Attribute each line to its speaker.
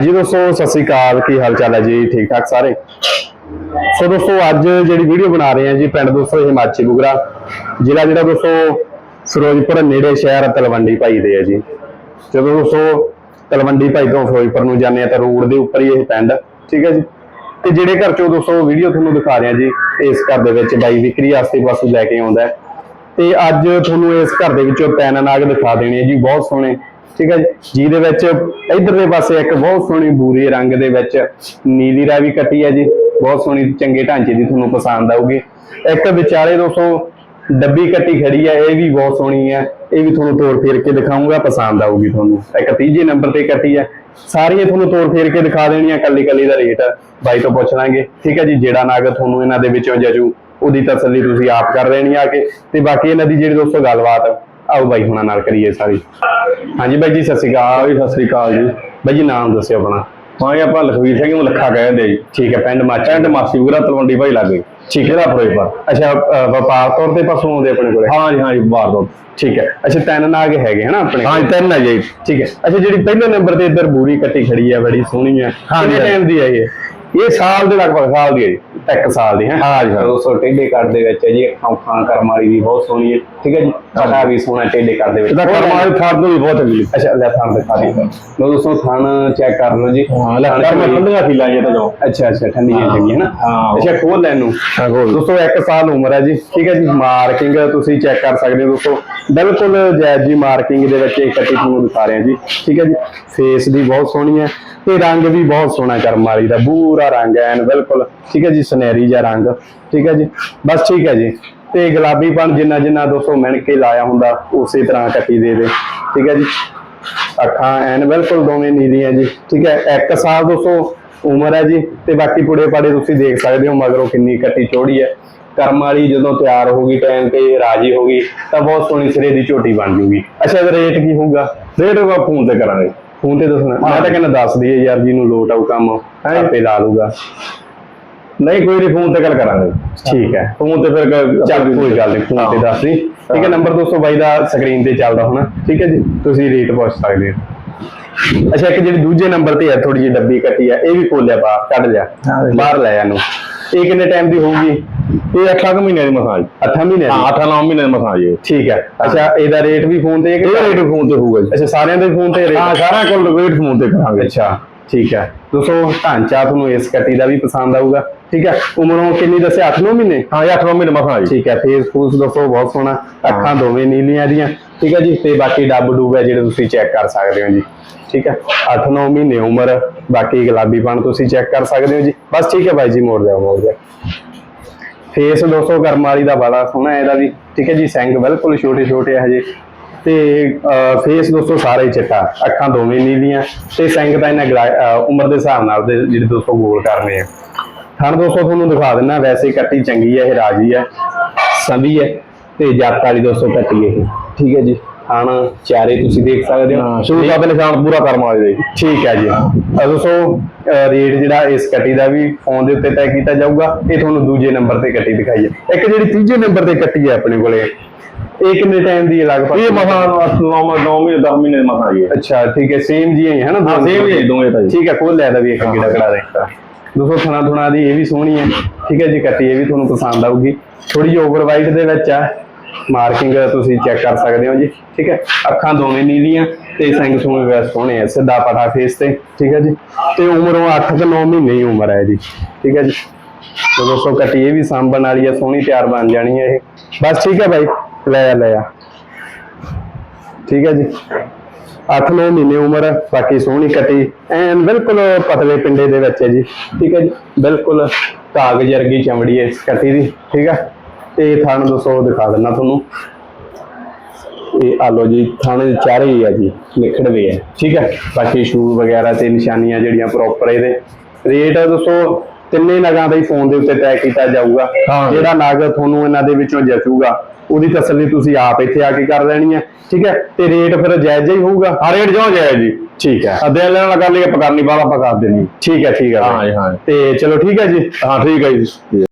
Speaker 1: ਜੀ ਦੋਸਤੋ, ਸਤਿ ਸ੍ਰੀ ਅਕਾਲ। ਕੀ ਹਾਲ ਚਾਲ ਹੈ ਜੀ? ਠੀਕ ਠਾਕ ਸਾਰੇ? ਸੋ ਦੋਸਤੋ, ਅੱਜ ਜਿਹੜੀ ਵੀਡੀਓ ਬਣਾ ਰਹੇ ਹਾਂ ਜੀ, ਪਿੰਡ ਦੋਸਤੋ ਹਿਮਾਚੀ ਬੁਗਰਾ, ਜ਼ਿਲ੍ਹਾ ਜਿਹੜਾ ਦੋਸਤੋ ਫਿਰੋਜ਼ਪੁਰ ਨੇੜੇ ਸ਼ਹਿਰ ਤਲਵੰਡੀ ਭਾਈ ਦੇ ਹੈ ਜੀ। ਜਦੋਂ ਦੋਸਤੋ ਤਲਵੰਡੀ ਭਾਈ ਤੋਂ ਫਿਰੋਜ਼ਪੁਰ ਨੂੰ ਜਾਂਦੇ ਆ ਤਾਂ ਰੋਡ ਦੇ ਉੱਪਰ ਹੀ ਇਹ ਪਿੰਡ, ਠੀਕ ਹੈ ਜੀ? ਤੇ ਜਿਹੜੇ ਘਰ ਚੋਂ ਦੋਸਤੋ ਵੀਡੀਓ ਤੁਹਾਨੂੰ ਦਿਖਾ ਰਹੇ ਜੀ, ਇਸ ਘਰ ਦੇ ਵਿੱਚ ਬਾਈ ਵਿਕਰੀ ਵਾਸਤੇ ਪਾਸੋਂ ਲੈ ਕੇ ਆਉਂਦਾ ਹੈ। ਤੇ ਅੱਜ ਤੁਹਾਨੂੰ ਇਸ ਘਰ ਦੇ ਵਿੱਚੋਂ ਪੈਨ ਨਾਗ ਦਿਖਾ ਦੇਣੇ ਆ ਜੀ, ਬਹੁਤ ਸੋਹਣੇ। ਠੀਕ ਹੈ ਜੀ? ਜਿਹਦੇ ਵਿੱਚ ਇਧਰਲੇ ਪਾਸੇ ਇੱਕ ਬਹੁਤ ਸੋਹਣੀ ਬੂਰੇ ਰੰਗ ਦੇ ਵਿੱਚ ਨੀਲੀ ਰਾਵੀ ਕੱਟੀ ਹੈ ਜੀ। ਬਹੁਤ ਸੋਹਣੀ ਚੰਗੇ ਢਾਂਚੇ ਦੀ ਤੁਹਾਨੂੰ ਪਸੰਦ ਆਊਗੀ। ਇੱਕ ਵਿਚਾਲੇ ਦੋਸਤੋ ਡੱਬੀ ਕੱਟੀ ਖੜੀ ਹੈ, ਇਹ ਵੀ ਬਹੁਤ ਸੋਹਣੀ ਹੈ। ਇਹ ਵੀ ਤੁਹਾਨੂੰ ਤੋੜ ਫੇਰ ਕੇ ਦਿਖਾਉਂਗਾ ਪਸੰਦ ਆਊਗੀ ਤੁਹਾਨੂੰ। ਇੱਕ ਤੀਜੇ ਨੰਬਰ ਤੇ ਕੱਟੀ ਹੈ। ਸਾਰੀਆਂ ਤੁਹਾਨੂੰ ਤੋੜ ਫੇਰ ਕੇ ਦਿਖਾ ਦੇਣੀਆਂ, ਕੱਲੀ ਕੱਲੀ ਦਾ ਰੇਟ ਬਾਈ ਤੋਂ ਪੁੱਛ ਲਾਂਗੇ। ਠੀਕ ਹੈ ਜੀ, ਜਿਹੜਾ ਨਾਗ ਤੁਹਾਨੂੰ ਇਹਨਾਂ ਦੇ ਵਿੱਚੋਂ ਜਜੂ, ਉਹਦੀ ਤਸੱਲੀ ਤੁਸੀਂ ਆਪ ਕਰ ਲੈਣੀ ਆ ਕੇ। ਤੇ ਬਾਕੀ ਇਹਨਾਂ ਦੀ ਜਿਹੜੀ ਦੋਸਤੋ ਗੱਲਬਾਤ ਆਓ ਬਾਈ ਹੁਣਾਂ ਨਾਲ ਕਰੀਏ ਸਾਰੀ। ਹਾਂਜੀ ਬਾਈ ਜੀ ਸਤਿ ਸ਼੍ਰੀ ਅਕਾਲ
Speaker 2: ਜੀ ਸਤਿ ਸ੍ਰੀ ਅਕਾਲ ਜੀ।
Speaker 1: ਬਾਈ ਜੀ ਨਾਮ ਦੱਸਿਓ ਆਪਣਾ।
Speaker 2: ਹਾਂ ਜੀ ਆਪਾਂ ਲਖਵੀਰ ਸਿੰਘ ਨੂੰ ਲੱਖਾ ਕਹਿੰਦੇ ਜੀ।
Speaker 1: ਠੀਕ ਹੈ ਪਿੰਡ ਮਾਚਾ
Speaker 2: ਪਿੰਡ ਮਾਸੀ ਗੁਰਾ ਤਲਵੰਡੀ ਭਾਈ ਲੱਗੇ।
Speaker 1: ਠੀਕ ਹੈ।
Speaker 2: ਜ਼ਿਲ੍ਹਾ ਫਿਰੋਜ਼ਪੁਰ
Speaker 1: ਅੱਛਾ ਅ, ਵਪਾਰ ਤੌਰ ਤੇ ਪਸ਼ੂ ਆਉਂਦੇ ਆਪਣੇ ਕੋਲੇ?
Speaker 2: ਹਾਂ ਜੀ ਹਾਂ ਜੀ ਬਾਹਰ ਤੋਂ।
Speaker 1: ਠੀਕ ਹੈ। ਅੱਛਾ ਤਿੰਨ ਨਾਗ ਹੈਗੇ ਹਨਾ ਆਪਣੇ
Speaker 2: ਹਾਂ? ਜੀ ਤਿੰਨ ਹੈ ਜੀ।
Speaker 1: ਠੀਕ ਹੈ। ਅੱਛਾ ਜਿਹੜੀ ਪਹਿਲੇ ਨੰਬਰ ਤੇ ਇੱਧਰ ਬੂਰੀ ਕੱਟੀ ਖੜੀ ਹੈ ਬੜੀ ਸੋਹਣੀ ਹੈ
Speaker 2: ਹਾਂ ਜੀ,
Speaker 1: ਕਿੰਨੇ
Speaker 2: ਹਾਂ।
Speaker 1: ਟਾਈਮ ਦੀ ਹੈ? ਇਹ
Speaker 2: ਇਹ ਸਾਲ ਦੇ ਲਗਭਗ ਸਾਲ ਦੀ ਹੈ ਜੀ।
Speaker 1: ਇੱਕ ਸਾਲ ਦੀ ਹੈ।
Speaker 2: ਹਾਂ ਜੀ, ਹਾਂ।
Speaker 1: 200 ਟੇਡੇ ਕਰ ਦੇ ਵਿੱਚ ਹੈ ਜੀ। ਅੱਖਾਂ ਖਾਂ ਕਰਮ ਵਾਲੀ ਵੀ ਬਹੁਤ ਸੋਹਣੀ ਹੈ। ਠੀਕ ਹੈ ਜੀ? ਪਤਾ ਵੀ ਸੋਹਣਾ ਟੇਡੇ ਕਰ ਦੇ ਵਿੱਚ।
Speaker 2: ਇਹਦਾ ਕਰਮਾਲ ਥਾਂ ਤੋਂ ਵੀ ਬਹੁਤ ਅਗਲੀ
Speaker 1: ਅੱਛਾ ਲੈ ਥਾਣ ਦਿਖਾ ਦੇ ਲੋ ਦੋਸਤੋ ਥਾਣ ਚੈੱਕ ਕਰ ਲਓ ਜੀ।
Speaker 2: ਹਾਂ ਲੈ
Speaker 1: ਖੜੀ-
Speaker 2: ਠੰਡੀਆਂ ਫੀਲਾਂ ਜੀ ਤਾਂ ਜੋ
Speaker 1: ਅੱਛਾ ਅੱਛਾ ਠੰਡੀ ਜਿਹੀ ਹੈਗੀ ਹੈ ਨਾ।
Speaker 2: ਹਾਂ।
Speaker 1: ਅੱਛਾ ਖੋਲ ਲੈਣ ਨੂੰ
Speaker 2: ਹਾਂ, ਖੋਲ।
Speaker 1: ਦੋਸਤੋ 1 ਸਾਲ ਉਮਰ ਹੈ ਜੀ। ਠੀਕ ਹੈ ਜੀ? ਮਾਰਕਿੰਗ ਤੁਸੀਂ ਚੈੱਕ ਕਰ ਸਕਦੇ ਹੋ ਦੋਸਤੋ। ਬਿਲਕੁਲ ਜਾਇਜ਼ ਜੀ ਮਾਰਕਿੰਗ ਦੇ ਵਿੱਚ ਕੱਟੀ ਤੁਹਾਨੂੰ ਦਿਖਾ ਰਹੇ ਹਾਂ ਜੀ। ਠੀਕ ਹੈ ਜੀ? ਫੇਸ ਵੀ ਬਹੁਤ ਸੋਹਣੀ ਹੈ। ਤੇ ਰੰਗ ਵੀ ਬਹੁਤ ਸੋਹਣਾ ਕਰਮ ਵਾਲੀ ਦਾ, ਪੂਰਾ ਰੰਗ ਹੈ, ਐਨ ਬਿਲਕੁਲ, ਠੀਕ ਹੈ ਜੀ, ਸੁਨਹਿਰੀ ਜਿਹਾ ਰੰਗ, ਠੀਕ ਹੈ ਜੀ, ਬਸ ਠੀਕ ਹੈ ਜੀ। ਤੇ ਗੁਲਾਬੀਪਣ ਜਿੰਨਾ ਜਿੰਨਾ ਦੋਸਤੋ ਮਿਣ ਕੇ ਲਾਇਆ ਹੁੰਦਾ, ਉਸੇ ਤਰ੍ਹਾਂ ਕੱਟੀ ਦੇ ਦੇ, ਠੀਕ ਹੈ ਜੀ। ਅੱਖਾਂ ਐਨ ਬਿਲਕੁਲ ਦੋਵੇਂ ਨੀਲੀਆਂ ਜੀ, ਠੀਕ ਹੈ, ਇੱਕ ਸਾਲ ਦੋਸਤੋ ਉਮਰ ਹੈ ਜੀ, ਤੇ ਬਾਕੀ ਪੁੜੇ ਪਾੜੇ ਤੁਸੀਂ ਦੇਖ ਸਕਦੇ ਹੋ ਮਗਰੋਂ ਕਿੰਨੀ ਕੱਟੀ ਚੋੜੀ ਹੈ। ਕਰਮ ਵਾਲੀ ਜਦੋਂ ਤਿਆਰ ਹੋ ਗਈ ਟਾਈਮ ਤੇ ਰਾਜੀ ਹੋ ਗਈ, ਤਾਂ ਬਹੁਤ ਸੋਹਣੀ ਸਿਰੇ ਦੀ ਝੋਟੀ ਬਣ ਜੂਗੀ। ਅੱਛਾ ਰੇਟ ਕੀ ਹੋਊਗਾ?
Speaker 2: ਰੇਟ ਆਪਾਂ ਫੋਨ ਤੇ ਕਰਾਂਗੇ।
Speaker 1: ਫੋਨ ਤੇ ਦੱਸਣਾ। ਮੈਂ ਤਾਂ ਕਹਿੰਦਾ ਦੱਸ ਦਈਏ ਯਾਰ ਜੀ ਨੂੰ ਲੋਟ ਆਊ ਕੰਮ ਆਪੇ ਲਾ ਲੂਗਾ
Speaker 2: ਨਹੀਂ ਕੋਈ ਨਹੀਂ ਫੋਨ ਤੇ ਗੱਲ ਕਰਾਂਗੇ।
Speaker 1: ਠੀਕ ਹੈ।
Speaker 2: ਫੋਨ ਤੇ ਫਿਰ
Speaker 1: ਚੱਲ ਕੋਈ ਗੱਲ ਨਹੀਂ ਫੋਨ ਤੇ ਦੱਸ ਦੀ। ਠੀਕ ਹੈ ਨੰਬਰ ਦੋਸਤੋ ਬਾਈ ਦਾ ਸਕਰੀਨ ਤੇ ਚੱਲਦਾ ਹੋਣਾ। ਠੀਕ ਹੈ ਜੀ ਤੁਸੀਂ ਰੇਟ ਪੁੱਛ ਸਕਦੇ ਹੋ। ਅੱਛਾ ਇੱਕ ਜਿਹੜੀ ਦੂਜੇ ਨੰਬਰ ਤੇ ਹੈ ਥੋੜੀ ਜਿਹੀ ਡੱਬੀ ਕੱਟੀ ਹੈ ਇਹ ਵੀ ਖੋਲਿਆ ਬਾਹਰ ਕੱਢ ਲਿਆ। ਬਾਹਰ ਲੈ ਇਹਨੂੰ ਇਹ ਕਿੰਨੇ ਟਾਈਮ ਦੀ ਹੋਊਗੀ?
Speaker 2: ਇਹ 8 ਮਹੀਨੇ ਦੀ ਮਸਾਜ।
Speaker 1: 8 ਮਹੀਨੇ
Speaker 2: ਹਾਂ
Speaker 1: ਦੀ
Speaker 2: 8 9 ਮਹੀਨੇ ਦੀ ਮਸਾਜ ਇਹ।
Speaker 1: ਠੀਕ ਹੈ। ਅੱਛਾ ਇਹਦਾ ਰੇਟ ਵੀ ਫੋਨ ਤੇ ਹੈ ਕਿ
Speaker 2: ਇਹ ਰੇਟ ਫੋਨ ਤੇ ਹੋਊਗਾ ਜੀ।
Speaker 1: ਅੱਛਾ ਸਾਰਿਆਂ ਦੇ ਫੋਨ ਤੇ
Speaker 2: ਹਾਂ
Speaker 1: ਰੇਟ
Speaker 2: ਸਾਰਾ ਕੋਲ ਰੇਟ ਫੋਨ ਤੇ ਕਰਾਂਗੇ।
Speaker 1: ਅੱਛਾ ਠੀਕ ਹੈ। ਦੋਸਤੋ ਢਾਂਚਾ ਤੁਹਾਨੂੰ ਇਸ ਕੱਟੀ ਦਾ ਵੀ ਪਸੰਦ ਆਊਗਾ ਠੀਕ ਹੈ? ਉਮਰੋਂ ਕਿੰਨੀ ਦੱਸਿਆ? 8-9 ਮਹੀਨੇ?
Speaker 2: ਹਾਂ ਇਹ 8 9 ਮਹੀਨੇ ਮਸਾਜ।
Speaker 1: ਠੀਕ ਹੈ ਫੇਸ ਫੂਸ ਦੋਸਤੋ ਬਹੁਤ ਸੋਹਣਾ। ਅੱਖਾਂ ਦੋਵੇਂ ਨੀਲੀਆਂ ਦੀਆਂ ਠੀਕ ਹੈ ਜੀ? ਤੇ ਬਾਕੀ ਡੱਬ ਡੁੱਬ ਹੈ ਜਿਹੜੇ ਤੁਸੀਂ ਚੈੱਕ ਕਰ ਸਕਦੇ ਹੋ ਜੀ ਠੀਕ ਹੈ? 8-9 ਮਹੀਨੇ ਉਮਰ ਬਾਕੀ ਗੁਲਾਬੀਪਣ ਤੁਸੀਂ ਚੈੱਕ ਕਰ ਸਕਦੇ ਹੋ ਜੀ। ਬਸ ਠੀਕ ਹੈ ਬਾਈ ਜੀ ਮੋੜ ਦਿਓ ਮੋੜ ਦਿਓ। ਫੇਸ ਦੋਸਤੋ ਕਰਮ ਵਾਲੀ ਦਾ ਬੜਾ ਸੋਹਣਾ ਇਹਦਾ ਵੀ। ਠੀਕ ਹੈ ਜੀ, ਸਿੰਘ ਬਿਲਕੁਲ ਛੋਟੇ ਛੋਟੇ ਆ ਹਜੇ। ਤੇ ਫੇਸ ਦੋਸਤੋ ਸਾਰਾ ਹੀ ਚਿੱਟਾ, ਅੱਖਾਂ ਦੋਵੇਂ ਨੀਲੀਆਂ। ਤੇ ਸਿੰਘ ਤਾਂ ਇਹਨਾਂ ਗਲਾ- ਉਮਰ ਦੇ ਹਿਸਾਬ ਨਾਲ ਦੇ ਜਿਹੜੇ ਦੋਸਤੋ ਗੋਲ ਕਰਨੇ ਆ। ਥਣ ਦੋਸਤੋ ਤੁਹਾਨੂੰ ਦਿਖਾ ਦਿੰਨਾ, ਵੈਸੇ ਕੱਟੀ ਚੰਗੀ ਹੈ ਇਹ ਰਾਜੀ ਹੈ ਸੰਭੀ ਹੈ ਤੇ ਜੱਟ ਵਾਲੀ ਦੋਸਤੋ ਕੱਟੀ ਇਹ। ਠੀਕ ਹੈ ਜੀ। ਥਣ ਚਾਰੇ ਤੁਸੀਂ ਦੇਖ ਸਕਦੇ ਹੋ।
Speaker 2: ਸ਼ੁਰੂ ਤੋਂ ਨਿਸ਼ਾਨ ਪੂਰਾ ਕਰਮ ਆ ਜਾਏ
Speaker 1: ਠੀਕ ਹੈ ਜੀ। ਅਹ ਰੇਟ ਜਿਹੜਾ ਇਸ ਕੱਟੀ ਦਾ ਵੀ ਫੋਨ ਦੇ ਉੱਤੇ ਤੈਅ ਕੀਤਾ ਜਾਊਗਾ। ਇਹ ਤੁਹਾਨੂੰ ਦੂਜੇ ਨੰਬਰ ਤੇ ਕੱਟੀ ਦਿਖਾਈ ਹੈ। ਇੱਕ ਜਿਹੜੀ ਤੀਜੇ ਨੰਬਰ ਤੇ ਕੱਟੀ ਹੈ ਆਪਣੇ ਕੋਲੇ ਇਹ ਕਿੰਨੇ ਟਾਈਮ ਦੀ ਲਗਭਗ?
Speaker 2: ਇਹ ਮਸਾਂ 8 9 9 ਮਹੀਨੇ 10 ਮਹੀਨੇ ਦੀ ਮਸਾਜ ਇਹ
Speaker 1: ਅੱਛਾ ਠੀਕ ਹੈ ਸੇਮ ਜੀ ਹੈ ਨਾ?
Speaker 2: ਸੇਮ ਹੀ ਦੋਵੇਂ ਤਾਂ ਜੀ।
Speaker 1: ਠੀਕ ਹੈ ਕੋਲ ਲੈ ਦਾ ਵੀ ਇੱਕ ਗਿੜਾ ਕੜਾ ਦੇ ਦੋਸਤੋ ਥਣਾ ਥੁਣਾ ਦੀ ਇਹ ਵੀ ਸੋਹਣੀ ਹੈ। ਠੀਕ ਹੈ ਜੀ ਕੱਟੀ ਇਹ ਵੀ ਤੁਹਾਨੂੰ ਪਸੰਦ ਆਊਗੀ। ਥੋੜੀ ਜਿਹੀ ਓਵਰ ਵਾਈਟ ਦੇ ਵਿੱਚ ਆ ਮਾਰਕਿੰਗ ਤੁਸੀਂ ਚੈੱਕ ਕਰ ਸਕਦੇ ਹੋ ਜੀ, ਠੀਕ ਹੈ? ਅੱਖਾਂ ਦੋਵੇਂ ਨੀਲੀਆਂ ਤੇ ਸਿੰਘ ਸੋਹਣੇ ਵੈਸ ਸੋਹਣੇ ਆ, ਸਿੱਧਾ ਪਟਾ ਫੇਸ ਤੇ, ਠੀਕ ਹੈ ਜੀ? ਤੇ ਉਮਰੋਂ 8 ਤੋਂ 9 ਮਹੀਨੇ ਹੀ ਉਮਰ ਹੈ ਜੀ, ਠੀਕ ਹੈ ਜੀ? ਤੇ ਦੋਸਤੋ, ਕੱਟੀ ਇਹ ਵੀ ਸਾਂਭਣ ਵਾਲੀ ਹੈ ਸੋਹਣੀ ਤਿਆਰ ਬਣ ਜਾਣੀ ਹੈ ਇਹ। ਬਸ ਠੀਕ ਹੈ ਬਾਈ ਲੈ ਆ ਲੈ ਆ। ਠੀਕ ਹੈ ਜੀ? 8-9 ਮਹੀਨੇ ਉਮਰ, ਬਾਕੀ ਸੋਹਣੀ ਕੱਟੀ, ਐਨ ਬਿਲਕੁਲ ਪਤਲੇ ਪਿੰਡੇ ਦੇ ਵਿੱਚ ਹੈ ਜੀ, ਠੀਕ ਹੈ ਜੀ? ਬਿਲਕੁਲ ਕਾਗਜ਼ ਵਰਗੀ ਚਮੜੀ ਹੈ ਇਸ ਕੱਟੀ ਦੀ, ਠੀਕ ਹੈ? ਤੇ ਥਣ ਦੋਸਤੋ ਦਿਖਾ ਦਿੰਦਾ ਤੁਹਾਨੂੰ। ਇਹ ਆ ਲੋ ਜੀ ਥਣ ਚਾਰੇ ਹੀ ਆ ਜੀ ਨਿਖੜਵੇ ਹੈ ਠੀਕ ਹੈ? ਬਾਕੀ ਸ਼ੂ ਵਗੈਰਾ ਤੇ ਨਿਸ਼ਾਨੀਆਂ ਜਿਹੜੀਆਂ ਪ੍ਰੋਪਰ ਇਹਦੇ। ਰੇਟ ਦੋਸਤੋ ਤਿੰਨੇ ਨਗਾਂ ਦਾ ਹੀ ਫੋਨ ਦੇ ਉੱਤੇ ਤੈਅ ਕੀਤਾ ਜਾਊਗਾ। ਜਿਹੜਾ ਨਗ ਤੁਹਾਨੂੰ ਇਹਨਾਂ ਦੇ ਵਿੱਚੋਂ ਜਚੂਗਾ ਉਹਦੀ ਤਸੱਲੀ ਤੁਸੀਂ ਆਪ ਇੱਥੇ ਆ ਕੇ ਕਰ ਲੈਣੀ ਹੈ ਠੀਕ ਹੈ? ਤੇ ਰੇਟ ਫਿਰ ਜਾਇਜ਼ ਹੀ ਹੋਊਗਾ।
Speaker 2: ਹਾਂ ਰੇਟ ਜੋ ਜਾਏ ਜੀ।
Speaker 1: ਠੀਕ ਹੈ।
Speaker 2: ਅੱਧੇ ਲੈਣ ਲਗਾ ਲਈ ਪਕੜਨੀ ਵਾਲਾ ਆਪਾਂ ਕਰ ਦੇਣੀ
Speaker 1: ਠੀਕ ਹੈ ਠੀਕ ਹੈ।
Speaker 2: ਹਾਂ ਹਾਂ।
Speaker 1: ਤੇ ਚਲੋ ਠੀਕ ਹੈ ਜੀ।
Speaker 2: ਹਾਂ ਠੀਕ ਹੈ ਜੀ।